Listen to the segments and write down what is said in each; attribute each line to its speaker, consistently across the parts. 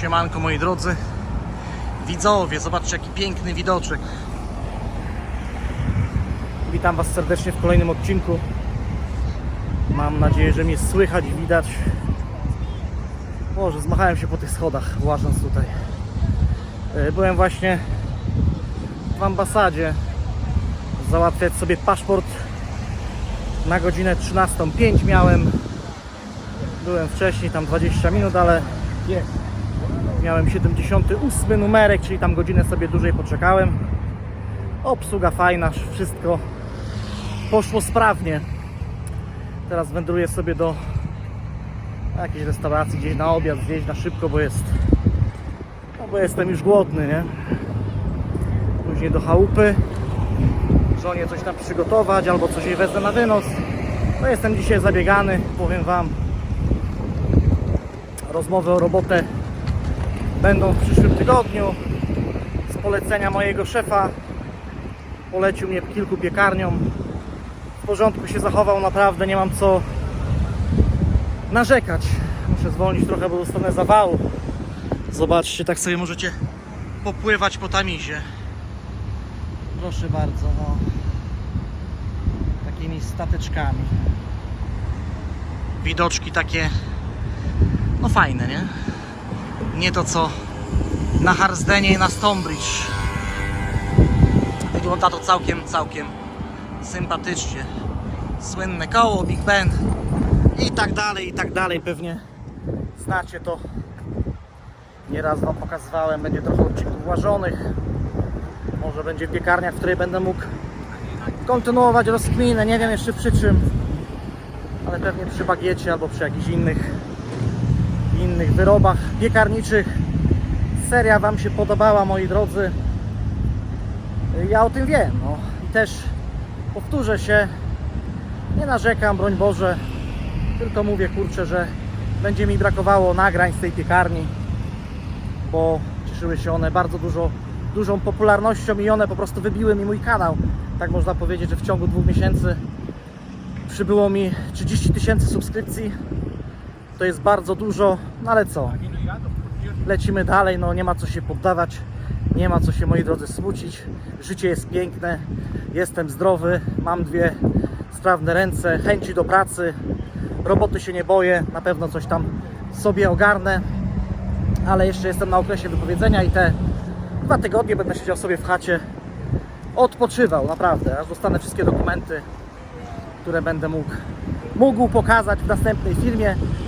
Speaker 1: Siemanko moi drodzy widzowie, zobaczcie jaki piękny widoczek. Witam Was serdecznie w kolejnym odcinku. Mam nadzieję, że mnie słychać i widać. Boże, zmachałem się po tych schodach, łażąc tutaj. E, Byłem właśnie w ambasadzie załatwiać sobie paszport na godzinę 13.05 miałem. Byłem wcześniej, tam 20 minut, ale miałem 78 numerek, czyli tam godzinę sobie dłużej poczekałem. Obsługa fajna, wszystko poszło sprawnie. Teraz wędruję sobie do jakiejś restauracji, gdzieś na obiad, zjeść na szybko, bo jest no bo jestem już głodny, nie? Później do chałupy żonie coś tam przygotować albo coś jej wezmę na wynos. No jestem dzisiaj zabiegany, powiem Wam. Rozmowy o robotę będą w przyszłym tygodniu. Z polecenia mojego szefa polecił mnie kilku piekarniom. W porządku się zachował, naprawdę nie mam co narzekać. Muszę zwolnić trochę, bo dostanę zawału. Zobaczcie, tak sobie możecie popływać po tamizie. Proszę bardzo, no. Takimi stateczkami. Widoczki takie, no fajne, nie? Nie to co na Harzdenie i na Stonebridge. Wygląda to całkiem, całkiem sympatycznie. Słynne koło, Big Ben i tak dalej, i tak dalej. Pewnie znacie to. Nieraz Wam pokazywałem, będzie trochę odcinków łażonych. Może będzie piekarnia, w której będę mógł kontynuować rozkminę. Nie wiem jeszcze przy czym, ale pewnie przy bagiecie albo przy jakichś innych, innych wyrobach piekarniczych. Seria Wam się podobała, moi drodzy. Ja o tym wiem. No. I też powtórzę się, nie narzekam, broń Boże, tylko mówię kurczę, że będzie mi brakowało nagrań z tej piekarni, bo cieszyły się one bardzo dużo, dużą popularnością i one po prostu wybiły mi mój kanał. Tak można powiedzieć, że w ciągu dwóch miesięcy przybyło mi 30 tysięcy subskrypcji. To jest bardzo dużo, no ale co? Lecimy dalej, no nie ma co się poddawać, nie ma co się moi drodzy smucić. Życie jest piękne, jestem zdrowy, mam dwie sprawne ręce, chęci do pracy, roboty się nie boję, na pewno coś tam sobie ogarnę, ale jeszcze jestem na okresie wypowiedzenia i te dwa tygodnie będę siedział sobie w chacie, odpoczywał, naprawdę, aż dostanę wszystkie dokumenty, które będę mógł, mógł pokazać w następnej firmie, y,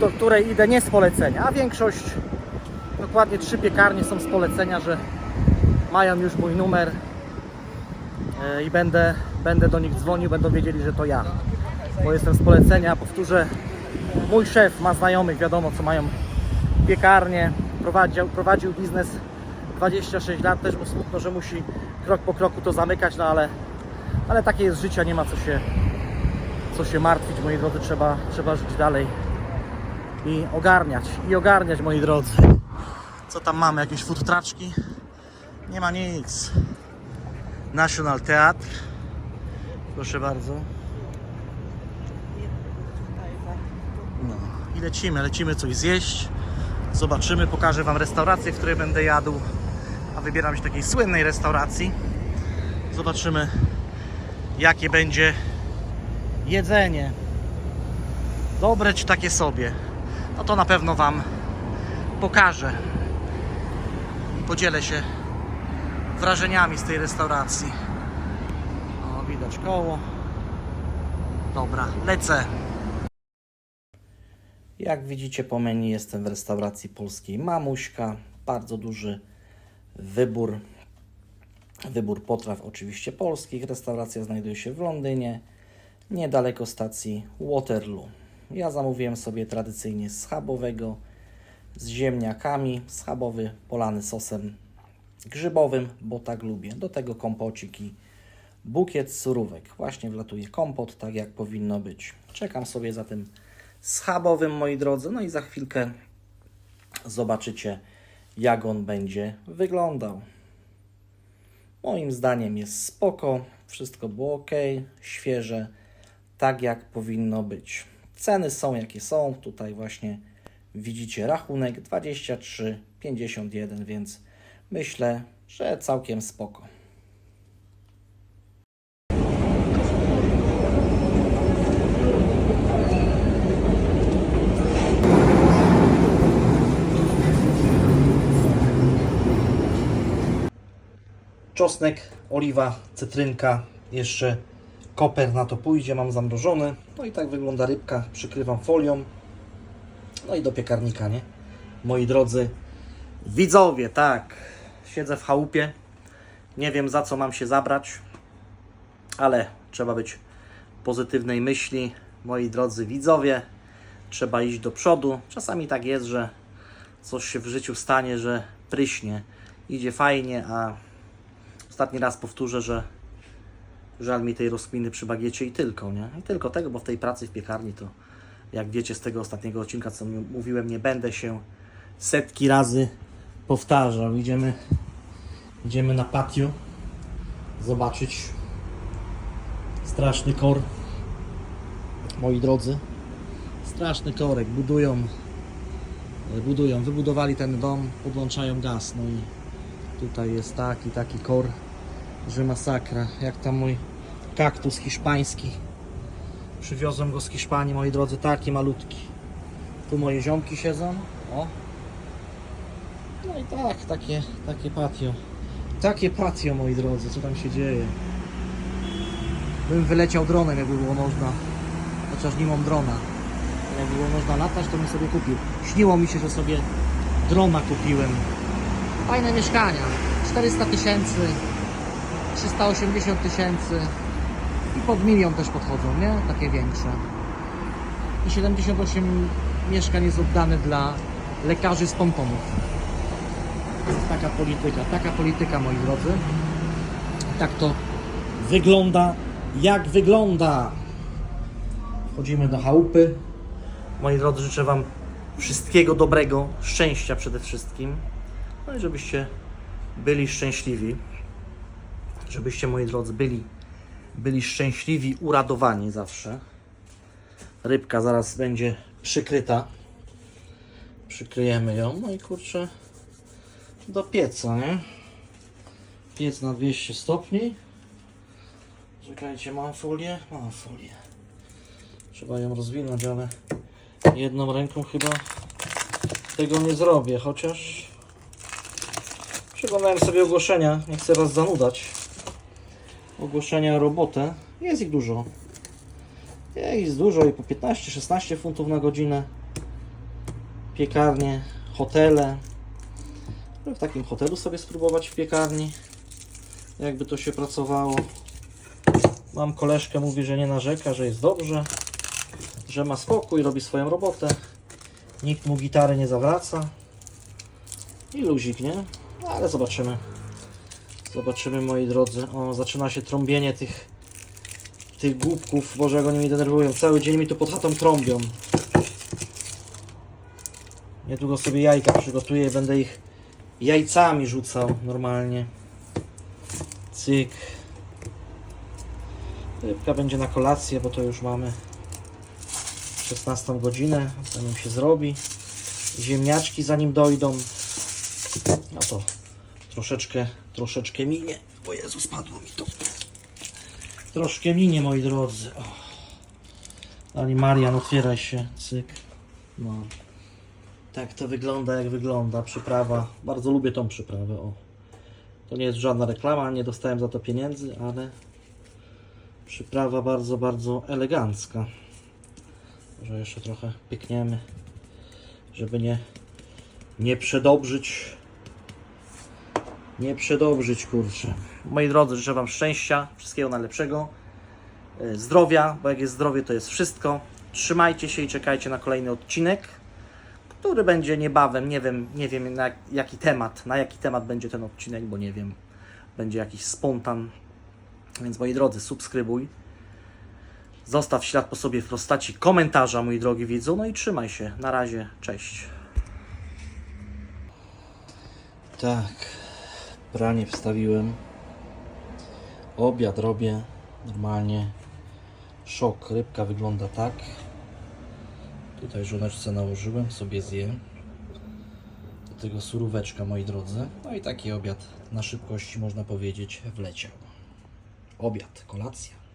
Speaker 1: do której idę nie z polecenia, a większość, dokładnie trzy piekarnie są z polecenia, że mają już mój numer y, i będę, będę do nich dzwonił, będą wiedzieli, że to ja, bo jestem z polecenia, powtórzę, mój szef ma znajomych, wiadomo co mają piekarnię, prowadził, prowadził biznes 26 lat, też mu smutno, że musi krok po kroku to zamykać, no ale, ale takie jest życie, nie ma co się, co się martwić, moi drodzy, trzeba, trzeba żyć dalej i ogarniać, i ogarniać, moi drodzy. Co tam mamy? Jakieś futraczki? Nie ma nic. National Theatre. Proszę bardzo. No i lecimy, lecimy coś zjeść. Zobaczymy, pokażę Wam restaurację, w której będę jadł. A wybieram się takiej słynnej restauracji. Zobaczymy, jakie będzie jedzenie. Dobre czy takie sobie. No to na pewno Wam pokażę. I podzielę się wrażeniami z tej restauracji. O, widać koło. Dobra, lecę. Jak widzicie po menu jestem w restauracji polskiej Mamuśka. Bardzo duży wybór. Wybór potraw oczywiście polskich. Restauracja znajduje się w Londynie, niedaleko stacji Waterloo. Ja zamówiłem sobie tradycyjnie schabowego z ziemniakami. Schabowy polany sosem grzybowym, bo tak lubię. Do tego kompocik i bukiet surówek. Właśnie wlatuje kompot, tak jak powinno być. Czekam sobie za tym schabowym, moi drodzy. No i za chwilkę zobaczycie, jak on będzie wyglądał. Moim zdaniem jest spoko, wszystko było ok, świeże, tak jak powinno być. Ceny są jakie są, tutaj właśnie widzicie rachunek 23,51, więc myślę, że całkiem spoko. czosnek, oliwa, cytrynka, jeszcze koper na to pójdzie, mam zamrożony. No i tak wygląda rybka, przykrywam folią. No i do piekarnika, nie? Moi drodzy widzowie, tak, siedzę w chałupie, nie wiem za co mam się zabrać, ale trzeba być pozytywnej myśli, moi drodzy widzowie, trzeba iść do przodu. Czasami tak jest, że coś się w życiu stanie, że pryśnie, idzie fajnie, a Ostatni raz powtórzę, że żal mi tej rozkminy przy bagiecie i tylko, nie? I tylko tego, bo w tej pracy w piekarni to, jak wiecie z tego ostatniego odcinka, co mówiłem, nie będę się setki razy powtarzał. Idziemy, idziemy na patio zobaczyć straszny kor. Moi drodzy, straszny korek. Budują, budują, wybudowali ten dom, podłączają gaz, no i Tutaj jest taki, taki kor, że masakra. Jak tam mój kaktus hiszpański. Przywiozłem go z Hiszpanii, moi drodzy, taki malutki. Tu moje ziomki siedzą. O. No i tak, takie, takie patio. Takie patio, moi drodzy, co tam się dzieje. Bym wyleciał dronem, jakby było można. Chociaż nie mam drona. Jakby było można latać, to bym sobie kupił. Śniło mi się, że sobie drona kupiłem. Fajne mieszkania. 400 tysięcy, 380 tysięcy i pod milion też podchodzą, nie? Takie większe. I 78 mieszkań jest oddane dla lekarzy z pomponów. Taka polityka, taka polityka moi drodzy. Tak to wygląda, jak wygląda. Wchodzimy do chałupy. Moi drodzy, życzę Wam wszystkiego dobrego, szczęścia przede wszystkim. No i żebyście byli szczęśliwi. Żebyście, moi drodzy, byli, byli szczęśliwi, uradowani zawsze. Rybka zaraz będzie przykryta. Przykryjemy ją. No i kurczę, do pieca, nie? Piec na 200 stopni. Czekajcie, mam folię? Mam folię. Trzeba ją rozwinąć, ale jedną ręką chyba tego nie zrobię, chociaż Przeglądałem sobie ogłoszenia, nie chcę Was zanudać. Ogłoszenia robotę. Jest ich dużo. Jest dużo i po 15-16 funtów na godzinę. Piekarnie, hotele. W takim hotelu sobie spróbować w piekarni. Jakby to się pracowało. Mam koleżkę, mówi, że nie narzeka, że jest dobrze. Że ma spokój, robi swoją robotę. Nikt mu gitary nie zawraca. I luzik, nie? Ale zobaczymy. Zobaczymy, moi drodzy. O, zaczyna się trąbienie tych tych głupków. Boże, jak oni mnie denerwują. Cały dzień mi tu pod chatą trąbią. Niedługo sobie jajka przygotuję i będę ich jajcami rzucał normalnie. Cyk. Rybka będzie na kolację, bo to już mamy 16 godzinę, zanim się zrobi. Ziemniaczki zanim dojdą. No to troszeczkę, troszeczkę minie. O Jezu, spadło mi to. Troszkę minie, moi drodzy. O. Pani Marian, otwieraj się. Cyk. No. Tak to wygląda, jak wygląda. Przyprawa. Bardzo lubię tą przyprawę. O. To nie jest żadna reklama, nie dostałem za to pieniędzy, ale przyprawa bardzo, bardzo elegancka. Może jeszcze trochę pykniemy, żeby nie, nie przedobrzyć. Nie przedobrzyć, kurczę. Moi drodzy, życzę Wam szczęścia, wszystkiego najlepszego, e, zdrowia, bo jak jest zdrowie, to jest wszystko. Trzymajcie się i czekajcie na kolejny odcinek, który będzie niebawem. Nie wiem, nie wiem na jak- jaki temat, na jaki temat będzie ten odcinek, bo nie wiem. Będzie jakiś spontan. Więc moi drodzy, subskrybuj. Zostaw ślad po sobie w postaci komentarza, mój drogi widzu. No i trzymaj się. Na razie. Cześć. Tak. Pranie wstawiłem. Obiad robię. Normalnie. Szok. Rybka wygląda tak. Tutaj żoneczce nałożyłem, sobie zje. Do tego suróweczka, moi drodzy. No i taki obiad na szybkości, można powiedzieć, wleciał. Obiad, kolacja.